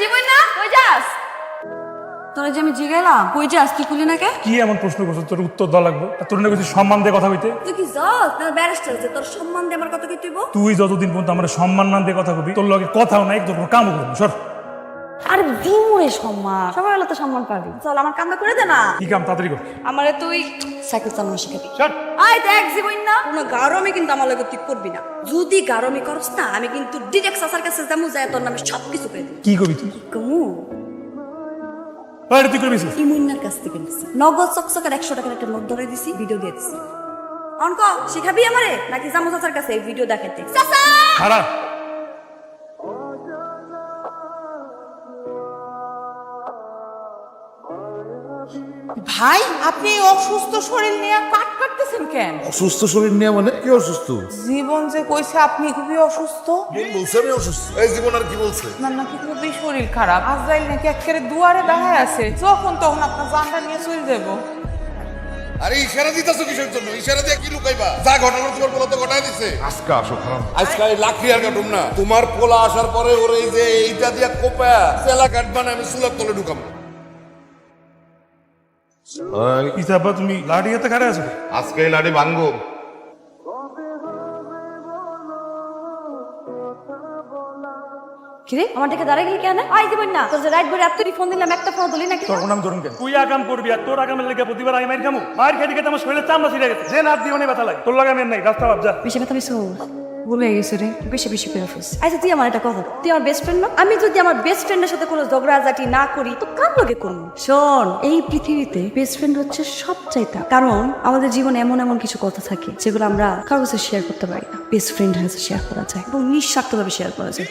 জীবন না? কই যাস? তোরা যে আমি জিগাইলাম কই যাস? তুই খুলি না কে? কি এমন প্রশ্ন করছ তোর উত্তর দেওয়া লাগবে। আর তোর না কিছু সম্মান দিয়ে কথা হইতে তুই কি যাস? না ব্যারিস্টার আছে। তোর সম্মান দিয়ে আমার কথা কি তুইব তুই যতদিন পর্যন্ত আমার সম্মান না দিয়ে কথা কবি তোর লগে কথাও না একদম কোনো কামও করবি সর। আরে দিমুরে সম্মান। সবাই হলে তো সম্মান পাবি। চল আমার কামটা করে দে না। কি কাম? তাড়াতাড়ি কর। আমারে তুই সাইকেল চালানো শিখাবি। আই দেখ জীবন না। কোনো গারমি কিন্তু আমার লগে তুই করবি না। যদি গারমি করস না আমি কিন্তু ডিরেক্ট সাসার কাছে যামু যায় তোর নামে সব কিছু করে দিই কি করবি তুই? কমু আরে তুই করবি ইমুন্নার কাছ থেকে নিছি। নগদ চকচকের একশো টাকার একটা নোট ধরে দিছি ভিডিও দিয়ে দিছি। অনক শিখাবি আমারে? নাকি জামু চাচার কাছে ভিডিও দেখাতে? চাচা খারাপ। ভাই আপনি অসুস্থ শরীর নিয়ে কাট কাটতেছেন কেন? অসুস্থ শরীর নিয়ে মানে কি অসুস্থ? জীবন যে কইছে আপনি খুবই অসুস্থ। বলছে? আমি অসুস্থ। এই জীবন আর কি বলছে? আপনার নাকি খুবই শরীর খারাপ। আজরাইল নাকি একেবারে দুয়ারে দাঁড়ায় আছে। যখন তখন আপনার জানটা নিয়ে চলে যাব। আরে ইশারা দিতেছো কিসের জন্য? ইশারা দিয়ে কি লুকাইবা? যা ঘটনা তোমার পোলা তো ঘটাই দিছে। আজকে আসো খারাপ। আজকে এই লাখি আর কাটুম না তোমার পোলা আসার পরে ওর এই যে এইটা দিয়া কোপা সেলা কাটবা না আমি সুলার তলে ঢুকাম ইসাবা তুমি? লাঠি হাতে খাড়ে আছো আজকে এই লাড়ি ভাঙ্গো কিরে আমার দিকে দাঁড়ায় গেলি কেন? আই দিবেন না তোর যে রাইট করে এতটি ফোন দিলাম একটা ফোন দিলি নাকি তোর নাম ধরুন কেন? তুই আকাম করবি আর তোর আকামের লেগে প্রতিবার আমি মাইর খামু। মার খেতে খেতে আমার শরীরে চামড়া ছিঁড়ে গেছে। যে দিয়ে অনেক ব্যথা লাগে তোর লাগে আমি নাই রাস্তা ভাব যা। বেশি কথা বেশি ভুলে গেছে রে। বেশি বেশি করে ফেলছিস আচ্ছা তুই আমার একটা কথা। তুই আমার বেস্ট ফ্রেন্ড না? আমি যদি আমার বেস্ট ফ্রেন্ডের সাথে কোনো ঝগড়াঝাটি না করি, তো কার লোকে করব? শোন, এই পৃথিবীতে বেস্ট ফ্রেন্ড হচ্ছে সবচাইতে। কারণ আমাদের জীবনে এমন এমন কিছু কথা থাকে, যেগুলো আমরা কারোর শেয়ার করতে পারি না। বেস্ট ফ্রেন্ড হয়েছে শেয়ার করা যায় এবং নিঃস্বার্থভাবে শেয়ার করা যায়।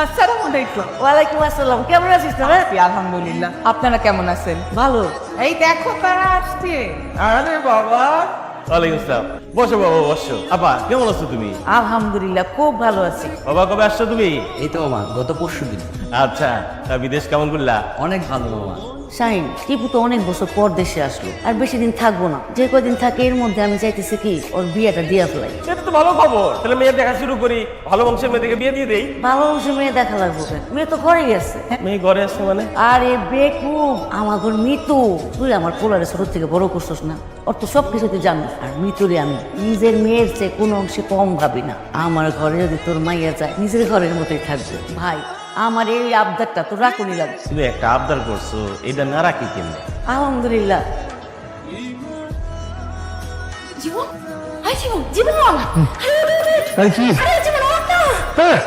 আসসালামু আলাইকুম ওয়ালাইকুম আসসালাম। কেমন আছিস তোরা আলহামদুলিল্লাহ। আপনারা কেমন আছেন? ভালো। এই দেখো কারা আসছে। আরে বাবা। ওয়ালাইকুম আসসালাম। বসো বাবা বসো। আপা কেমন আছো তুমি? আলহামদুলিল্লাহ খুব ভালো আছি। বাবা কবে আসছো তুমি? এই তো মামা গত পরশু দিন আচ্ছা বিদেশ কেমন করলা? অনেক ভালো মামা শাহিন টিপু তো অনেক বছর পর দেশে আসলো আর বেশি দিন থাকব না। যে কদিন থাকে এর মধ্যে আমি চাইতেছি কি ওর বিয়েটা দিয়ে ফেলাই। এটা তো ভালো খবর। তাহলে মেয়ে দেখা শুরু করি ভালো বংশের মেয়েদেরকে বিয়ে দিয়ে দেই। ভালো বংশের মেয়ে দেখা লাগবো মেয়ে তো ঘরে গেছে মেয়ে ঘরে আসছে মানে? আরে বেকুব আমার ঘর মৃত্যু তুই আমার পোলারে ছোট থেকে বড় করছিস না। ওর তো সব কিছু তুই জানিস আর মৃত্যুরে আমি। নিজের মেয়ের চেয়ে কোনো অংশে কম ভাবি না। আমার ঘরে যদি তোর মাইয়া যায় নিজের ঘরের মতোই থাকবে। ভাই আমার এই আবদারটা তো রাখুনি লাগবে। তুমি একটা আবদার করছ এটা না রাখি কেমনে? আলহামদুলিল্লাহ। জীবন? হাই জীবন জীবন আরে কি? আরে জীবন ওঠ না। হ্যাঁ।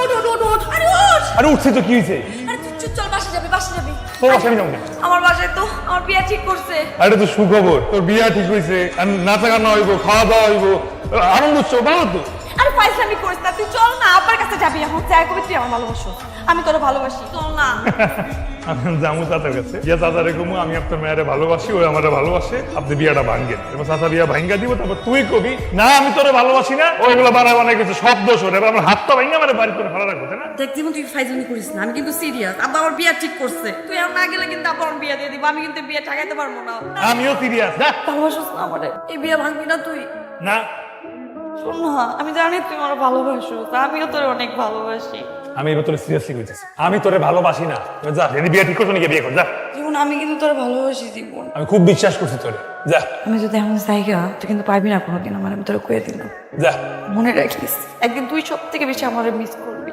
ওঠ ওঠ ওঠ ওঠ। আরে ওঠ। আরে উঠছে তো কি হয়েছে? আরে তুই চল, চল বাসা যাবি বাসা যাবি। তোর বাসায় যাব আমার বাসায় তো আমার বিয়ে ঠিক করছে। আরে তো সুখবর তোর বিয়া ঠিক হয়েছে আর নাচা গানা হইব খাওয়া দাওয়া হইব আনন্দ উৎসব ভালো তো। আরে ফাইসলামি করিস না তুই চল না আব্বার কাছে যাবি এখন। যাই কবি তুই আমার ভালোবাসো। আমি তোর ভালোবাসি। চল না। আমি জামু চাচার কাছে। যে চাচা রে কমু আমি আপনার মেয়েরে ভালোবাসি ওই আমারে ভালোবাসে। আপনি বিয়াটা ভাঙ্গেন এবার চাচা বিয়া ভাঙ্গা দিব তারপর তুই কবি না আমি তোরে ভালোবাসি না। ওইগুলো বানায় বানায় কিছু শব্দ শোনে। এবার আমার হাতটা ভাঙ্গা আমার বাড়ি তোর ভালো রাখব না? দেখ জীবন তুই ফাইজলামি করিস না। আমি কিন্তু সিরিয়াস। আব্বা আমার বিয়ে ঠিক করছে। তুই এখন না গেলে কিন্তু আব্বা আমার বিয়ে দিয়ে দিব। আমি কিন্তু বিয়ে ঠেকাইতে পারব না। আমিও সিরিয়াস। না ভালোবাসিস না আমারে। এই বিয়ে ভাঙবি না তুই। না। শোন না আমি জানি তুই আমার ভালোবাসো আমিও তোর অনেক ভালোবাসি। আমি এবার তোরে সিরিয়াসলি কইতেছি আমি তোরে ভালোবাসি না। এবার যা যদি বিয়া ঠিক করছ নাকি? বিয়ে কর যা। জীবন আমি কিন্তু তোর ভালোবাসি জীবন। আমি খুব বিশ্বাস করছি তোরে যা। আমি যদি এমন জায়গা তুই কিন্তু পারবি না কোনোদিন আমার আমি তোর কয়ে দিলাম। যা। মনে রাখিস একদিন তুই সব থেকে বেশি আমার মিস করবি।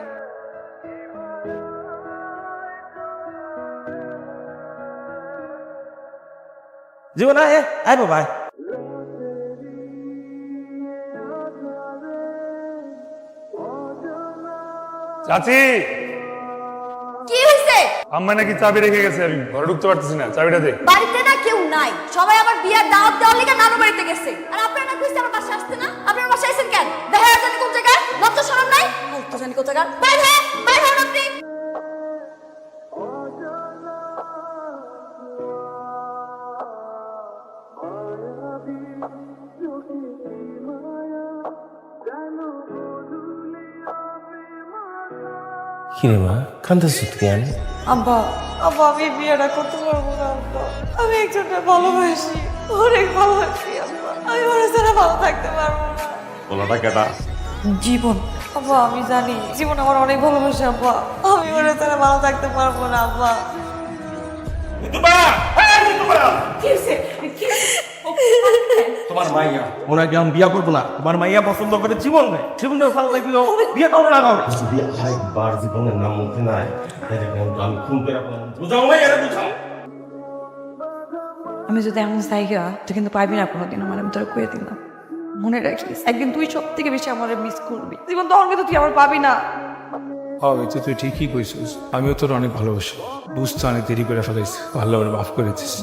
জীবন আয় আয় বাবা চাচি! কি হইছে? আম্মা নাকি চাবি রেখে গেছে আমি ঘরে ঢুকতে পারতেছি না চাবিটা দে। বাড়িতে না কেউ নাই। সবাই আমার বিয়ার দাওয়াত দেওয়ার লেগে নানু বাড়িতে গেছে। আর আপনারা না কইছে আমার বাসায় আসতে না? আপনারা বাসায় আছেন কেন? দেখা জানি কোন জায়গায়? লজ্জা শরম নাই? তো জানি কোথাকার বাইরে বাই বাইরে হন আপনি! কিরে মা কান্দাস কেন আব্বা আব্বা আমি বিয়েটা করতে পারব না আব্বা। আমি একজনকে ভালোবাসি। অনেক ভালোবাসি আব্বা। আমি ওরা ছাড়া ভালো থাকতে পারব না। বলাটা কেটা? জীবন আব্বা আমি জানি জীবন আমার অনেক ভালোবাসে আব্বা। আমি ওরা ছাড়া ভালো থাকতে পারব না আব্বা তোমার মাইয়া ওনাকে আমি বিয়া করব না? তোমার মাইয়া পছন্দ করে জীবন নেই জীবনটা ভালো লাগল বিয়ে করব না যদি আরেকবার জীবনের নাম মধ্যে নাই। তাহলে কিন্তু আমি খুন করে। বুঝাও বুঝাও। আমি যদি এমন জায়গা তুই কিন্তু পাবি না কোনোদিন আমার আমি তোর কয়ে দিলাম মনে রাখিস একদিন তুই সব থেকে বেশি আমার মিস করবি। জীবন তখন কিন্তু তুই আমার পাবি না। হবে তো তুই ঠিকই কইছিস। আমিও তোর অনেক ভালোবাসি। বুঝতে অনেক দেরি করে ফেলাইছি ভালো করে মাফ করে দিস।